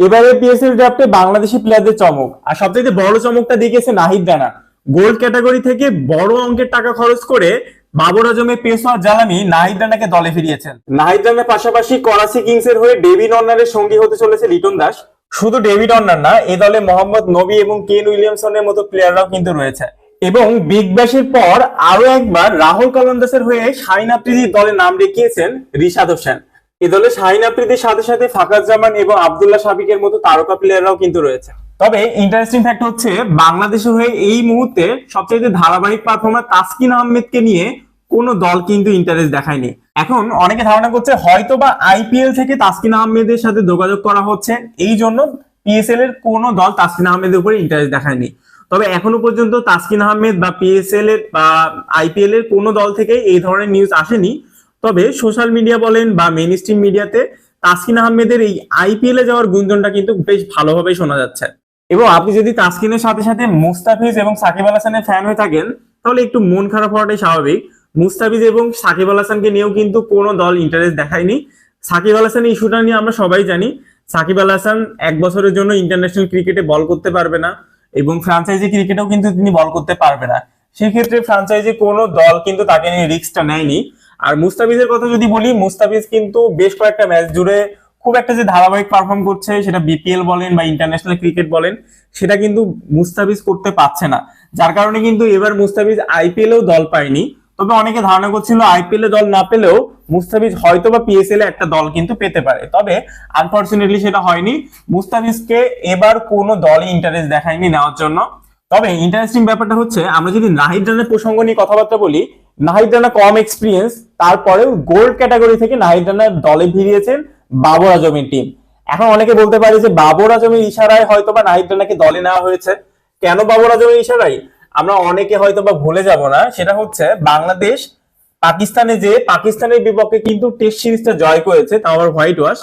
এবারে পিএসএল ড্রাফটে বাংলাদেশি প্লেয়ারদের চমক। আর সবচেয়ে বড় চমকটা দেখিয়েছে নাহিদ রানা গোল্ড ক্যাটাগরি থেকে বড় অঙ্কের টাকা খরচ করে বাবর আজমের পেশোয়ার জ্বালানি নাহিদ রানাকে দলে ফিরিয়েছেন। নাহিদ রানার পাশাপাশি করাচি কিংস এর হয়ে ডেভিড অর্নারের সঙ্গী হতে চলেছে লিটন দাস। শুধু ডেভিড অর্নার না, এ দলে মোহাম্মদ নবী এবং কেন উইলিয়ামসনের মতো প্লেয়াররাও কিন্তু রয়েছে। এবং বিগ ব্যাশের পর আরও একবার রাহুল কলন্দাসের হয়ে শাহিন আফ্রিদির দলে নাম রেখিয়েছেন রিশাদ হোসেন। এ দলে শাহিন আফ্রিদির সাথে সাথে ফাকাজ জামান এবং আবদুল্লাহ সাবিকের মতো তারকা প্লেয়াররাও কিন্তু রয়েছে। তবে ইন্টারেস্টিং ফ্যাক্ট হচ্ছে বাংলাদেশের হয়ে এই মুহূর্তে সবচেয়ে ধারাবাহিক পারফর্মার তাসকিন আহমেদকে নিয়ে কোনো দল কিন্তু ইন্টারেস্ট দেখায়নি। এখন অনেকে ধারণা করছে হয়তো বা আইপিএল থেকে তাসকিন আহমেদের সাথে যোগাযোগ করা হচ্ছে, এই জন্য পিএসএল এর কোনো দল তাসকিন আহমেদের উপরে ইন্টারেস্ট দেখায়নি। তবে এখনও পর্যন্ত তাসকিন আহমেদ বা পিএসএল এর বা আইপিএল এর কোনো দল থেকে এই ধরনের নিউজ আসেনি। তবে সোশ্যাল মিডিয়া বলেন বা মেন স্ট্রিম মিডিয়াতে তাসকিন আহমেদের এই আইপিএল এ যাওয়ার গুঞ্জনটা কিন্তু বেশ ভালোভাবে শোনা যাচ্ছে। এবং আপনি যদি তাসকিনের সাথে সাথে মুস্তাফিজ এবং সাকিব আল হাসানের ফ্যান হয়ে থাকেন, তাহলে একটু মন খারাপ হওয়াটাই স্বাভাবিক। মুস্তাফিজ এবং সাকিব আল হাসানকে নিয়েও কিন্তু কোনো দল ইন্টারেস্ট দেখায়নি। সাকিব আল হাসানের ইস্যুটা নিয়ে আমরা সবাই জানি। সাকিব আল হাসান এক বছরের জন্য ইন্টারন্যাশনাল ক্রিকেটে বল করতে পারবে না এবং ফ্রাঞ্চাইজি ক্রিকেটেও কিন্তু তিনি বল করতে পারবে না। সেক্ষেত্রে ফ্রাঞ্চাইজি কোনো দল কিন্তু তাকে নিয়ে রিস্কটা নেয়নি। আর মুস্তাফিজের কথা যদি বলি, মুস্তাফিজ কিন্তু বেশ কয়েকটা ম্যাচ জুড়ে খুব একটা যে ধারাবাহিক পারফর্ম করছে, সেটা বিপিএল বলেন বা ইন্টারন্যাশনাল ক্রিকেট বলেন, সেটা কিন্তু মুস্তাফিজ করতে পারছে না। যার কারণে কিন্তু এবার মুস্তাফিজ আইপিএলেও দল পায়নি। তবে অনেকে ধারণা করছিল আইপিএল দল না পেলেও মুস্তাফিজ হয়তো বা পিএসএল এ একটা দল কিন্তু পেতে পারে। তবে আনফরচুনেটলি সেটা হয়নি। মুস্তাফিজকে এবার কোনো দলই ইন্টারেস্ট দেখায়নি নেওয়ার জন্য। তবে ইন্টারেস্টিং ব্যাপারটা হচ্ছে, আমরা যদি নাহিদ রানের প্রসঙ্গ নিয়ে কথাবার্তা বলি নাহিদ রানা কম এক্সপিরিয়েন্স তারপরেও গোল্ড ক্যাটাগরি থেকে নাহিদ রানার দলে ভিড়িয়েছেন বাবর আজমের টিম এখন অনেকে বলতে পারে যে বাবর আজমের ইশারায় হয়তো বা নাহিদ রানাকে দলে নেওয়া হয়েছে। কেন বাবর আজমের ইশারায়? আমরা অনেকে হয়তো বা ভুলে যাব না, সেটা হচ্ছে বাংলাদেশ পাকিস্তানে যে পাকিস্তানের বিপক্ষে কিন্তু টেস্ট সিরিজটা জয় করেছে তাও আবার হোয়াইট ওয়াশ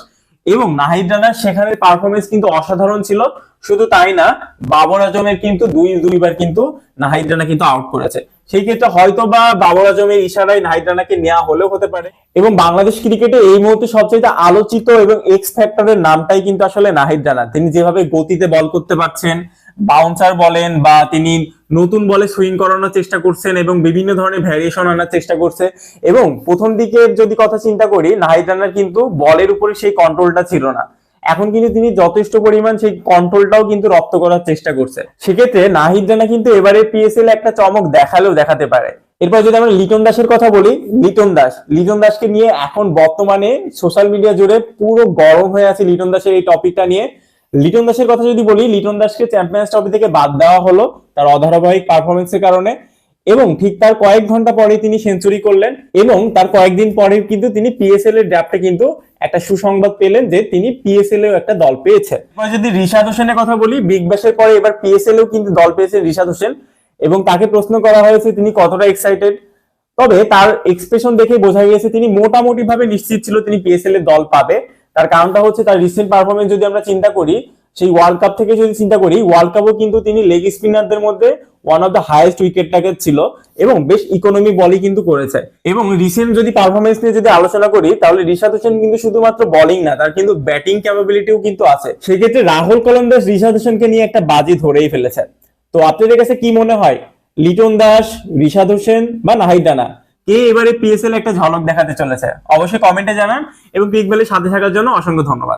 এবং নাহিদ রানার সেখানে পারফরমেন্স কিন্তু অসাধারণ ছিল। শুধু তাই না, বাবর আজমের কিন্তু দুই, দুইবার কিন্তু নাহিদ রানা কিন্তু আউট করেছে। সেই ক্ষেত্রে হয়তো বা বাবর আজমের ইশারায় নাহিদ রানাকে নেওয়া হলেও হতে পারে। এবং বাংলাদেশ ক্রিকেটে এই মুহূর্তে সবচেয়ে আলোচিত এবং এক্স ফ্যাক্টরের নামটাই কিন্তু আসলে নাহিদ রানা। তিনি যেভাবে গতিতে বল করতে পারছেন বাউন্সার বলেন বা তিনি নতুন বলে সুইং করানোর চেষ্টা করছেন এবং বিভিন্ন ধরনের ভ্যারিয়েশন আনার চেষ্টা করছে। এবং প্রথম দিকে যদি কথা চিন্তা করি নাহিদ রানার কিন্তু বলের উপরে সেই কন্ট্রোলটা ছিল না। এখন কিন্তু তিনি যথেষ্ট পরিমাণ সেই কন্ট্রোলটাও কিন্তু রপ্ত করার চেষ্টা করছে। সেক্ষেত্রে নাহিদ রানা কিন্তু এবারে পিএসএল একটা চমক দেখালেও দেখাতে পারে। এরপর যদি আমরা লিটন দাসের কথা বলি, লিটন দাস। লিটন দাসকে নিয়ে এখন বর্তমানে সোশ্যাল মিডিয়া জুড়ে পুরো গরম হয়ে আছে লিটন দাসের এই টপিকটা নিয়ে। লিটন দাসের কথা যদি বলি, লিটন দাসকে চ্যাম্পিয়ন্স ট্রফি থেকে বাদ দেওয়া হলো তার অধারাবাহিক পারফরমেন্সের কারণে এবং ঠিক তার কয়েক ঘণ্টা পরে তিনি সেঞ্চুরি করলেন এবং তার কয়েকদিন পরে কিন্তু তিনি পিএসএল এর ড্রাফটে কিন্তু একটা সুসংবাদ পেলেন যে তিনি পিএসএল এও একটা দল পেয়েছেন। এবার যদি ঋষাদ হোসেনের কথা বলি বিগ ব্যাশের পরে এবার পিএসএল এও কিন্তু দল পেয়েছেন ঋষাদ হোসেন এবং তাকে প্রশ্ন করা হয়েছে তিনি কতটা এক্সাইটেড তবে তার এক্সপ্রেশন দেখে বোঝা গিয়েছে তিনি মোটামুটি ভাবে নিশ্চিত ছিল তিনি পিএসএল এর দল পাবে। তার কারণটা হচ্ছে তার রিসেন্ট পারফরমেন্স যদি আমরা চিন্তা করি, সেই ওয়ার্ল্ড কাপ থেকে যদি চিন্তা করি ওয়ার্ল্ড কাপও কিন্তু তিনি লেগ স্পিনারদের মধ্যে one of the highest wicket target ছিল এবং বেশ ইকোনমি বলই কিন্তু করেছে। এবং রিসেন্ট যদি পারফরমেন্স নিয়ে যদি আলোচনা করি, তাহলে রিশাদ হোসেন কিন্তু শুধুমাত্র বলিং না, তার কিন্তু ব্যাটিং ক্যাপাবিলিটিও কিন্তু আছে। সেক্ষেত্রে রাহুল কলম দাস রিশাদ হোসেনকে নিয়ে একটা বাজি ধরেই ফেলেছে তো আপনাদের কাছে কি মনে হয়? লিটন দাস, রিশাদ হোসেন বা নাহিদ রানা? কে এবারে পিএসএল একটা ঝলক দেখাতে চলেছে। অবশ্যই কমেন্টে জানান এবং পিকবেলের সাথে থাকার জন্য অসংখ্য ধন্যবাদ।